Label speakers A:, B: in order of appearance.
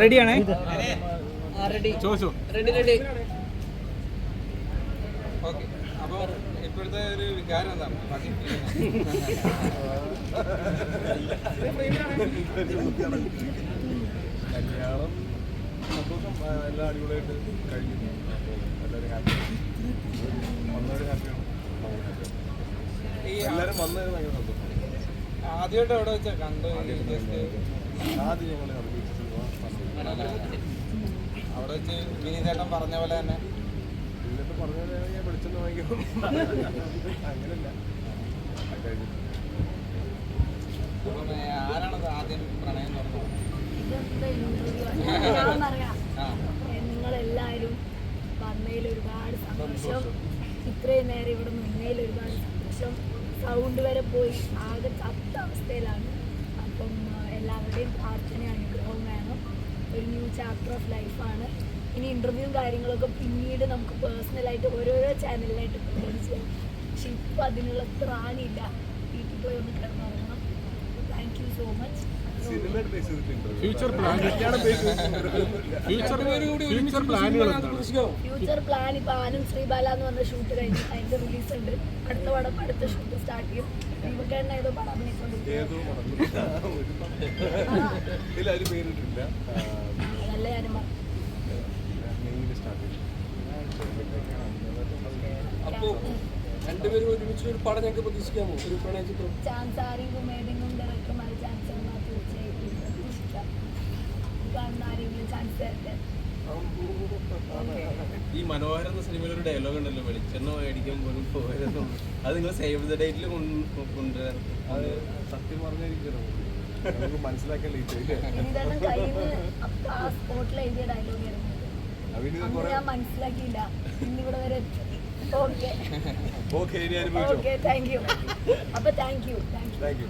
A: റെഡിയാണേ
B: ചോദിച്ചോ.
C: Ready ready
B: okay അപ്പോൾ ഇപ്പോഴത്തെ ഒരു വികാരം എന്താണ്? ബാക്കി
D: കല്യാണം സന്തോഷം ആ, എല്ലാം അടിപൊളിയായിട്ട് കഴിഞ്ഞു. അപ്പോൾ എല്ലാവരും ഹാപ്പി ഹാപ്പിയാണ് എല്ലാവരും ഭയങ്കര സന്തോഷം.
B: ആദ്യമായിട്ട് എവിടെ വെച്ചാ കണ്ടു ജസ്റ്റ്
D: ആദ്യം ഞങ്ങൾ
B: അവിടെ വെച്ച് വിനീതേട്ടൻ പറഞ്ഞ പോലെ തന്നെ
D: എന്നിട്ട് പറഞ്ഞ ഞാൻ വെളിച്ചെണ്ണ വാങ്ങിക്കും അങ്ങനല്ല
B: ആരാണത് ആദ്യം പ്രണയം
E: നിങ്ങളെല്ലാവരും വന്നതിൽ ഒരുപാട് സന്തോഷം. ഇത്രയും നേരം ഇവിടെ നിന്നതിൽ ഒരുപാട് സന്തോഷം. സൗണ്ട് വരെ പോയി. ആകെ ചത്ത അവസ്ഥയിലാണ്. അപ്പം എല്ലാവരുടെയും പ്രാർത്ഥന അനുഗ്രഹവും വേണം. ഒരു ന്യൂ ചാപ്റ്റർ ഓഫ് ലൈഫാണ് ഇനി ഇന്റർവ്യൂവും കാര്യങ്ങളൊക്കെ പിന്നീട് നമുക്ക് പേഴ്സണലായിട്ട് ഓരോരോ ചാനലിലായിട്ട് ചെയ്യാം? പക്ഷെ ഇപ്പോൾ അതിനുള്ള ത്രാണിയില്ല. വീട്ടിൽ പോയി ഒന്ന് കിടന്നുറങ്ങണം
F: ഫ്യൂച്ചർ പ്ലാൻ ഫ്യൂച്ചർ ഫ്യൂച്ചർ പ്ലാനുകൾ എന്താണ്
E: ഫ്യൂച്ചർ പ്ലാൻ ഇപ്പൊ ആനും ശ്രീബാല എന്ന് പറഞ്ഞ ഷൂട്ട് കഴിഞ്ഞു അതിന്റെ റിലീസ് ഉണ്ട്. അടുത്ത പടം അടുത്ത ഷൂട്ട് സ്റ്റാർട്ട് ചെയ്യും. ഏതോ പടം അഭിനയിച്ചോണ്ടിരിക്കും ഞാനും
D: സ്റ്റാർട്ട്
C: അപ്പോ രണ്ടുപേരും ഒരുമിച്ച് ഒരു പടം ഞങ്ങൾക്ക് പ്രതീക്ഷിക്കാമോ? ഒരു പ്രണയ ചിത്രം.
G: ഈ മനോഹരം എന്ന സിനിമയിൽ ഒരു ഡയലോഗ് ഉണ്ടല്ലോ വെളിച്ചെണ്ണ മേടിക്കാൻ പോലും പോയതെന്ന്. അത് നിങ്ങൾ സേവ് ദ ഡേറ്റിൽ കൊണ്ടുവരാൻ
D: അത് സത്യം പറഞ്ഞിരിക്കണം നമുക്ക് മനസ്സിലാക്കാൻ
E: മനസ്സിലാക്കിയില്ല. ഇന്നിവിടെ വരെ എത്തി. ഓക്കെ.
D: ഓക്കെ ഇനി അനുഭവിച്ചോ?
E: ഓക്കെ താങ്ക് യു അപ്പൊ thank you thank you
D: thank you